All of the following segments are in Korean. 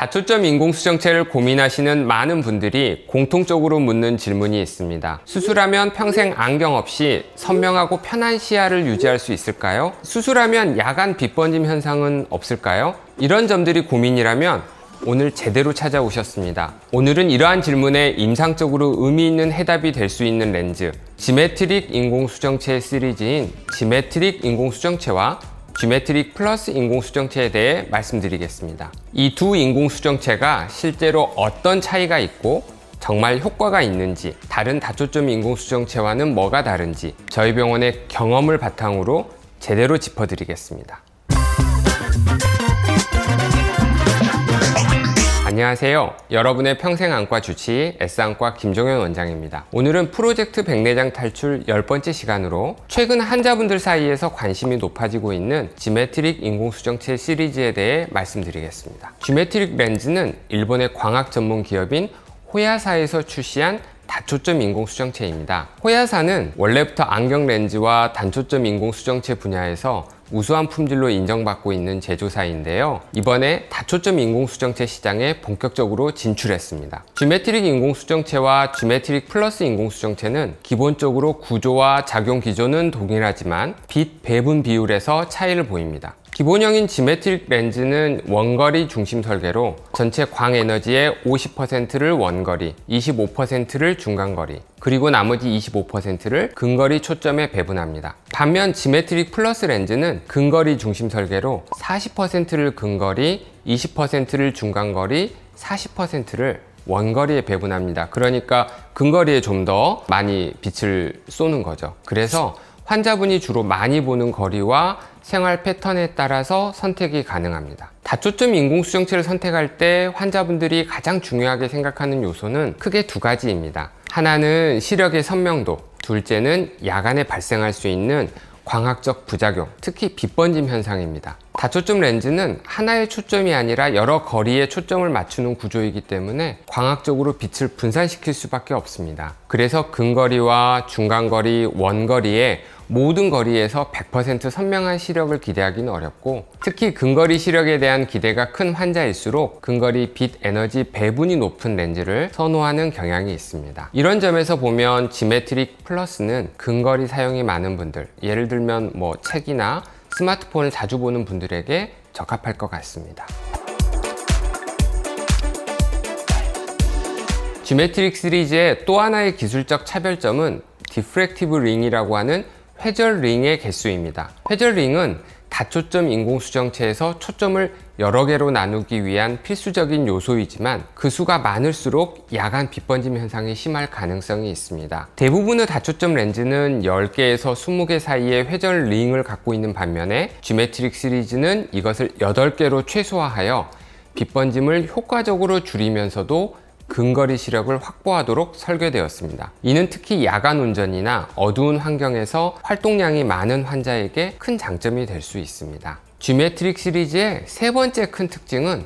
다초점 인공수정체를 고민하시는 많은 분들이 공통적으로 묻는 질문이 있습니다. 수술하면 평생 안경 없이 선명하고 편한 시야를 유지할 수 있을까요? 수술하면 야간 빛번짐 현상은 없을까요? 이런 점들이 고민이라면 오늘 제대로 찾아오셨습니다. 오늘은 이러한 질문에 임상적으로 의미 있는 해답이 될 수 있는 렌즈, 지메트릭 인공수정체 시리즈인 지메트릭 인공수정체와 지메트릭 플러스 인공수정체에 대해 말씀드리겠습니다. 이 두 인공수정체가 실제로 어떤 차이가 있고 정말 효과가 있는지, 다른 다초점 인공수정체와는 뭐가 다른지 저희 병원의 경험을 바탕으로 제대로 짚어드리겠습니다. 안녕하세요. 여러분의 평생 안과 주치의 S안과 김종현 원장입니다. 오늘은 프로젝트 백내장 탈출 10번째 시간으로 최근 환자분들 사이에서 관심이 높아지고 있는 지메트릭 인공수정체 시리즈에 대해 말씀드리겠습니다. 지메트릭 렌즈는 일본의 광학 전문 기업인 호야사에서 출시한 다초점 인공수정체입니다. 호야사는 원래부터 안경 렌즈와 단초점 인공수정체 분야에서 우수한 품질로 인정받고 있는 제조사인데요. 이번에 다초점 인공수정체 시장에 본격적으로 진출했습니다. 지메트릭 인공수정체와 지메트릭 플러스 인공수정체는 기본적으로 구조와 작용 기조는 동일하지만 빛 배분 비율에서 차이를 보입니다. 기본형인 지메트릭 렌즈는 원거리 중심 설계로 전체 광 에너지의 50%를 원거리, 25%를 중간거리, 그리고 나머지 25%를 근거리 초점에 배분합니다. 반면 지메트릭 플러스 렌즈는 근거리 중심 설계로 40%를 근거리, 20%를 중간거리, 40%를 원거리에 배분합니다. 그러니까 근거리에 좀 더 많이 빛을 쏘는 거죠. 그래서 환자분이 주로 많이 보는 거리와 생활 패턴에 따라서 선택이 가능합니다. 다초점 인공수정체를 선택할 때 환자분들이 가장 중요하게 생각하는 요소는 크게 두 가지입니다. 하나는 시력의 선명도, 둘째는 야간에 발생할 수 있는 광학적 부작용, 특히 빛번짐 현상입니다. 다초점 렌즈는 하나의 초점이 아니라 여러 거리에 초점을 맞추는 구조이기 때문에 광학적으로 빛을 분산시킬 수밖에 없습니다. 그래서 근거리와 중간거리, 원거리에 모든 거리에서 100% 선명한 시력을 기대하기는 어렵고 특히 근거리 시력에 대한 기대가 큰 환자일수록 근거리 빛 에너지 배분이 높은 렌즈를 선호하는 경향이 있습니다. 이런 점에서 보면 지메트릭 플러스는 근거리 사용이 많은 분들, 예를 들면 뭐 책이나 스마트폰을 자주 보는 분들에게 적합할 것 같습니다. 지메트릭 시리즈의 또 하나의 기술적 차별점은 디프렉티브 링이라고 하는 회절 링의 개수입니다. 회절 링은 다초점 인공수정체에서 초점을 여러 개로 나누기 위한 필수적인 요소이지만 그 수가 많을수록 야간 빛번짐 현상이 심할 가능성이 있습니다. 대부분의 다초점 렌즈는 10개에서 20개 사이의 회절 링을 갖고 있는 반면에 지메트릭 시리즈는 이것을 8개로 최소화하여 빛번짐을 효과적으로 줄이면서도 근거리 시력을 확보하도록 설계되었습니다. 이는 특히 야간 운전이나 어두운 환경에서 활동량이 많은 환자에게 큰 장점이 될 수 있습니다. G메트릭 시리즈의 세 번째 큰 특징은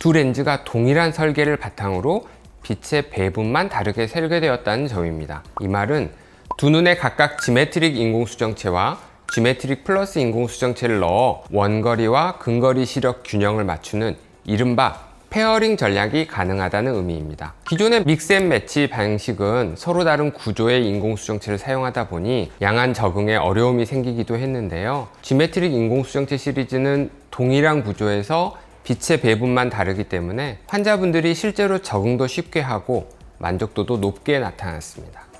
두 렌즈가 동일한 설계를 바탕으로 빛의 배분만 다르게 설계되었다는 점입니다. 이 말은 두 눈에 각각 지메트릭 인공수정체와 지메트릭 플러스 인공수정체를 넣어 원거리와 근거리 시력 균형을 맞추는 이른바 페어링 전략이 가능하다는 의미입니다. 기존의 믹스앤 매치 방식은 서로 다른 구조의 인공수정체를 사용하다 보니 양안 적응에 어려움이 생기기도 했는데요. 지메트릭 인공수정체 시리즈는 동일한 구조에서 빛의 배분만 다르기 때문에 환자분들이 실제로 적응도 쉽게 하고 만족도도 높게 나타났습니다.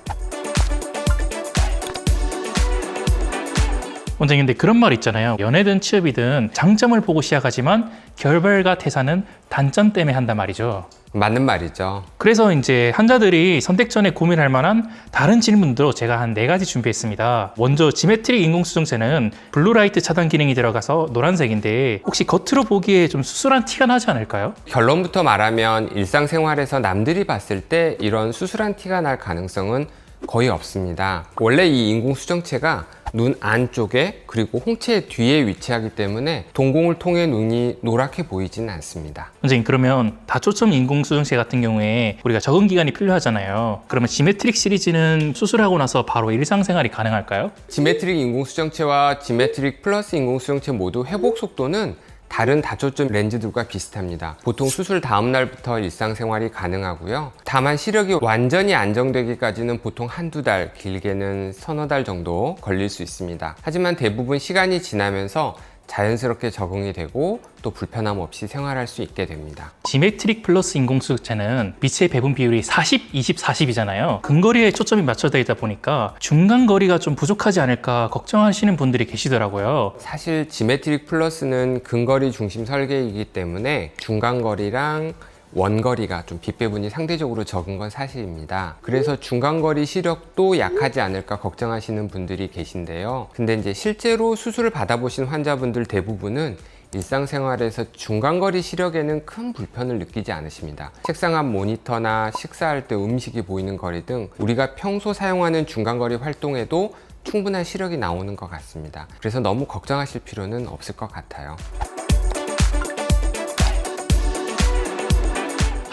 원장님, 근데 그런 말 있잖아요. 연애든 취업이든 장점을 보고 시작하지만 결별과 퇴사는 단점 때문에 한단 말이죠. 맞는 말이죠. 그래서 이제 환자들이 선택 전에 고민할 만한 다른 질문도 제가 한 네 가지 준비했습니다. 먼저 지메트릭 인공수정체는 블루라이트 차단 기능이 들어가서 노란색인데 혹시 겉으로 보기에 좀 수술한 티가 나지 않을까요? 결론부터 말하면 일상생활에서 남들이 봤을 때 이런 수술한 티가 날 가능성은 거의 없습니다. 원래 이 인공수정체가 눈 안쪽에 그리고 홍채 뒤에 위치하기 때문에 동공을 통해 눈이 노랗게 보이지는 않습니다. 선생님 그러면 다초점 인공수정체 같은 경우에 우리가 적응 기간이 필요하잖아요. 그러면 지메트릭 시리즈는 수술하고 나서 바로 일상생활이 가능할까요? 지메트릭 인공수정체와 지메트릭 플러스 인공수정체 모두 회복 속도는 다른 다초점 렌즈들과 비슷합니다. 보통 수술 다음 날부터 일상생활이 가능하고요. 다만 시력이 완전히 안정되기까지는 보통 한두 달, 길게는 서너 달 정도 걸릴 수 있습니다. 하지만 대부분 시간이 지나면서 자연스럽게 적응이 되고 또 불편함 없이 생활할 수 있게 됩니다. 지메트릭 플러스 인공수정체는 빛의 배분 비율이 40, 20, 40이잖아요. 근거리에 초점이 맞춰져 있다 보니까 중간 거리가 좀 부족하지 않을까 걱정하시는 분들이 계시더라고요. 사실 지메트릭 플러스는 근거리 중심 설계이기 때문에 중간 거리랑 원거리가 좀 빛 배분이 상대적으로 적은 건 사실입니다. 그래서 중간거리 시력도 약하지 않을까 걱정하시는 분들이 계신데요. 근데 이제 실제로 수술을 받아보신 환자분들 대부분은 일상생활에서 중간거리 시력에는 큰 불편을 느끼지 않으십니다. 책상 앞 모니터나 식사할 때 음식이 보이는 거리 등 우리가 평소 사용하는 중간거리 활동에도 충분한 시력이 나오는 것 같습니다. 그래서 너무 걱정하실 필요는 없을 것 같아요.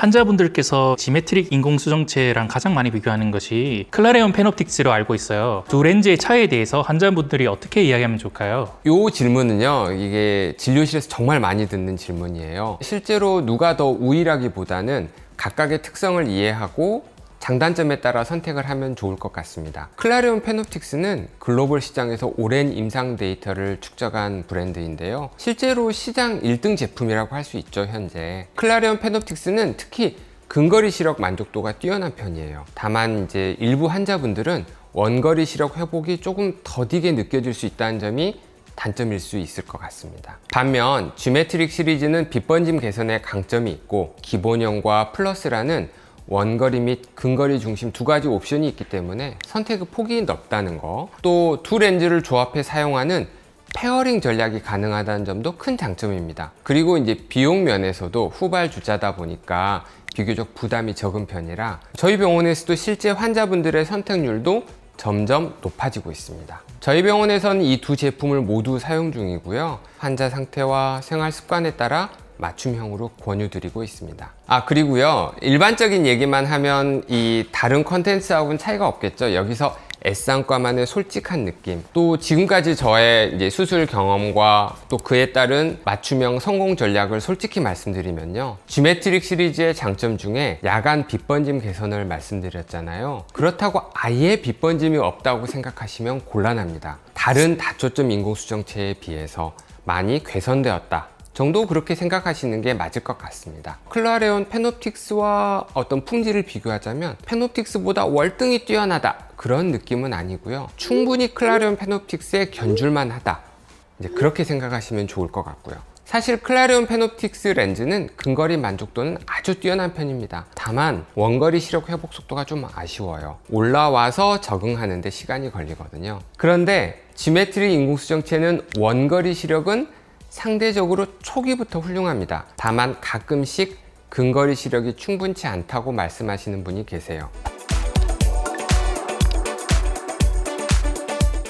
환자분들께서 지메트릭 인공수정체랑 가장 많이 비교하는 것이 클라레온 페놉틱스로 알고 있어요. 두 렌즈의 차이에 대해서 환자분들이 어떻게 이야기하면 좋을까요? 요 질문은요, 이게 진료실에서 정말 많이 듣는 질문이에요. 실제로 누가 더 우위라기보다는 각각의 특성을 이해하고 장단점에 따라 선택을 하면 좋을 것 같습니다. 클라리온 페노틱스는 글로벌 시장에서 오랜 임상 데이터를 축적한 브랜드인데요. 실제로 시장 1등 제품이라고 할 수 있죠, 현재. 클라리온 페노틱스는 특히 근거리 시력 만족도가 뛰어난 편이에요. 다만 이제 일부 환자분들은 원거리 시력 회복이 조금 더디게 느껴질 수 있다는 점이 단점일 수 있을 것 같습니다. 반면 지메트릭 시리즈는 빛번짐 개선에 강점이 있고 기본형과 플러스라는 원거리 및 근거리 중심 두 가지 옵션이 있기 때문에 선택의 폭이 넓다는 거, 또 두 렌즈를 조합해 사용하는 페어링 전략이 가능하다는 점도 큰 장점입니다. 그리고 이제 비용 면에서도 후발 주자다 보니까 비교적 부담이 적은 편이라 저희 병원에서도 실제 환자분들의 선택률도 점점 높아지고 있습니다. 저희 병원에서는 이 두 제품을 모두 사용 중이고요. 환자 상태와 생활 습관에 따라 맞춤형으로 권유드리고 있습니다. 아, 그리고요. 일반적인 얘기만 하면 이 다른 컨텐츠하고는 차이가 없겠죠. 여기서 S상과만의 솔직한 느낌. 또 지금까지 저의 이제 수술 경험과 또 그에 따른 맞춤형 성공 전략을 솔직히 말씀드리면요. 지메트릭 시리즈의 장점 중에 야간 빛번짐 개선을 말씀드렸잖아요. 그렇다고 아예 빛번짐이 없다고 생각하시면 곤란합니다. 다른 다초점 인공수정체에 비해서 많이 개선되었다. 정도 그렇게 생각하시는 게 맞을 것 같습니다. 클라레온 페노틱스와 어떤 품질을 비교하자면 페노틱스보다 월등히 뛰어나다 그런 느낌은 아니고요. 충분히 클라레온 페노틱스에 견줄만 하다. 이제 그렇게 생각하시면 좋을 것 같고요. 사실 클라리온 페노틱스 렌즈는 근거리 만족도는 아주 뛰어난 편입니다. 다만 원거리 시력 회복 속도가 좀 아쉬워요. 올라와서 적응하는데 시간이 걸리거든요. 그런데 지메트리 인공수정체는 원거리 시력은 상대적으로 초기부터 훌륭합니다. 다만 가끔씩 근거리 시력이 충분치 않다고 말씀하시는 분이 계세요.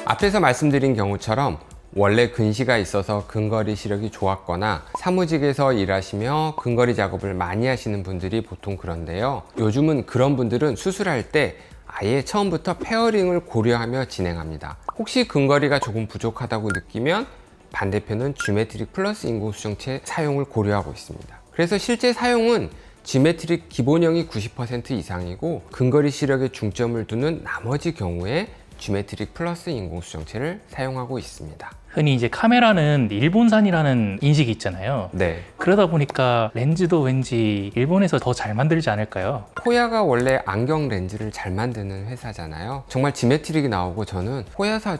앞에서 말씀드린 경우처럼 원래 근시가 있어서 근거리 시력이 좋았거나 사무직에서 일하시며 근거리 작업을 많이 하시는 분들이 보통 그런데요. 요즘은 그런 분들은 수술할 때 아예 처음부터 페어링을 고려하며 진행합니다. 혹시 근거리가 조금 부족하다고 느끼면 반대편은 지메트릭 플러스 인공 수정체 사용을 고려하고 있습니다. 그래서 실제 사용은 지메트릭 기본형이 90% 이상이고 근거리 시력에 중점을 두는 나머지 경우에 지메트릭 플러스 인공수정체를 사용하고 있습니다. 흔히 이제 카메라는 일본산이라는 인식이 있잖아요. 네. 그러다 보니까 렌즈도 왠지 일본에서 더 잘 만들지 않을까요? 호야가 원래 안경 렌즈를 잘 만드는 회사잖아요. 정말 지메트릭이 나오고 저는 호야사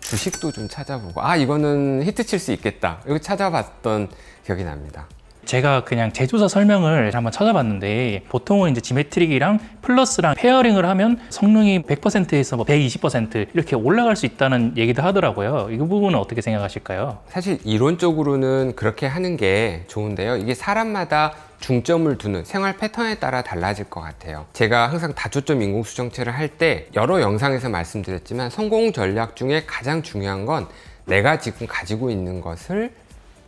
주식도 좀 찾아보고 아 이거는 히트 칠 수 있겠다 이거 찾아봤던 기억이 납니다. 제가 그냥 제조사 설명을 한번 찾아봤는데 보통은 이제 지메트릭이랑 플러스랑 페어링을 하면 성능이 100%에서 뭐 120% 이렇게 올라갈 수 있다는 얘기도 하더라고요. 이 부분은 어떻게 생각하실까요? 사실 이론적으로는 그렇게 하는 게 좋은데요. 이게 사람마다 중점을 두는 생활 패턴에 따라 달라질 것 같아요. 제가 항상 다초점 인공수정체를 할 때 여러 영상에서 말씀드렸지만 성공 전략 중에 가장 중요한 건 내가 지금 가지고 있는 것을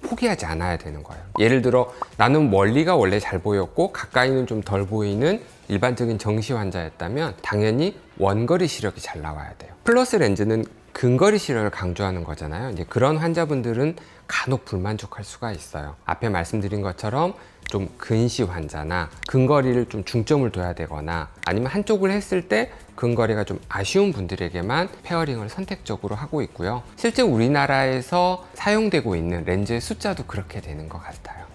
포기하지 않아야 되는 거예요. 예를 들어 나는 멀리가 원래 잘 보였고 가까이는 좀 덜 보이는 일반적인 정시 환자였다면 당연히 원거리 시력이 잘 나와야 돼요. 플러스 렌즈는 근거리 시력을 강조하는 거잖아요. 이제 그런 환자분들은 간혹 불만족할 수가 있어요. 앞에 말씀드린 것처럼 좀 근시 환자나 근거리를 좀 중점을 둬야 되거나 아니면 한쪽을 했을 때 근거리가 좀 아쉬운 분들에게만 페어링을 선택적으로 하고 있고요. 실제 우리나라에서 사용되고 있는 렌즈의 숫자도 그렇게 되는 것 같아요.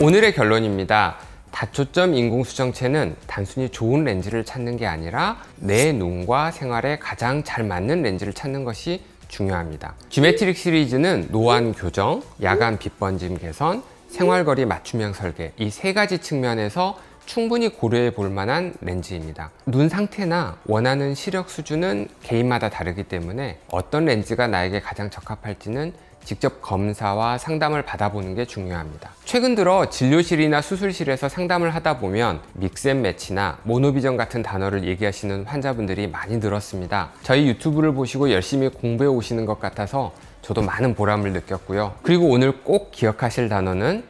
오늘의 결론입니다. 다초점 인공수정체는 단순히 좋은 렌즈를 찾는 게 아니라 내 눈과 생활에 가장 잘 맞는 렌즈를 찾는 것이 중요합니다. 지메트릭 시리즈는 노안 교정, 야간 빛 번짐 개선, 생활거리 맞춤형 설계 이 세 가지 측면에서 충분히 고려해 볼 만한 렌즈입니다. 눈 상태나 원하는 시력 수준은 개인마다 다르기 때문에 어떤 렌즈가 나에게 가장 적합할지는 직접 검사와 상담을 받아보는 게 중요합니다. 최근 들어 진료실이나 수술실에서 상담을 하다 보면 믹스앤매치나 모노비전 같은 단어를 얘기하시는 환자분들이 많이 늘었습니다. 저희 유튜브를 보시고 열심히 공부해 오시는 것 같아서 저도 많은 보람을 느꼈고요. 그리고 오늘 꼭 기억하실 단어는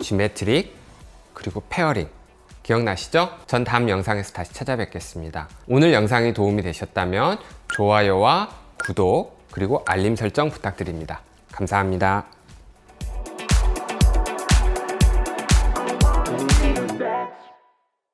지메트릭 그리고 페어링 기억나시죠? 전 다음 영상에서 다시 찾아뵙겠습니다. 오늘 영상이 도움이 되셨다면 좋아요와 구독 그리고 알림 설정 부탁드립니다. 감사합니다.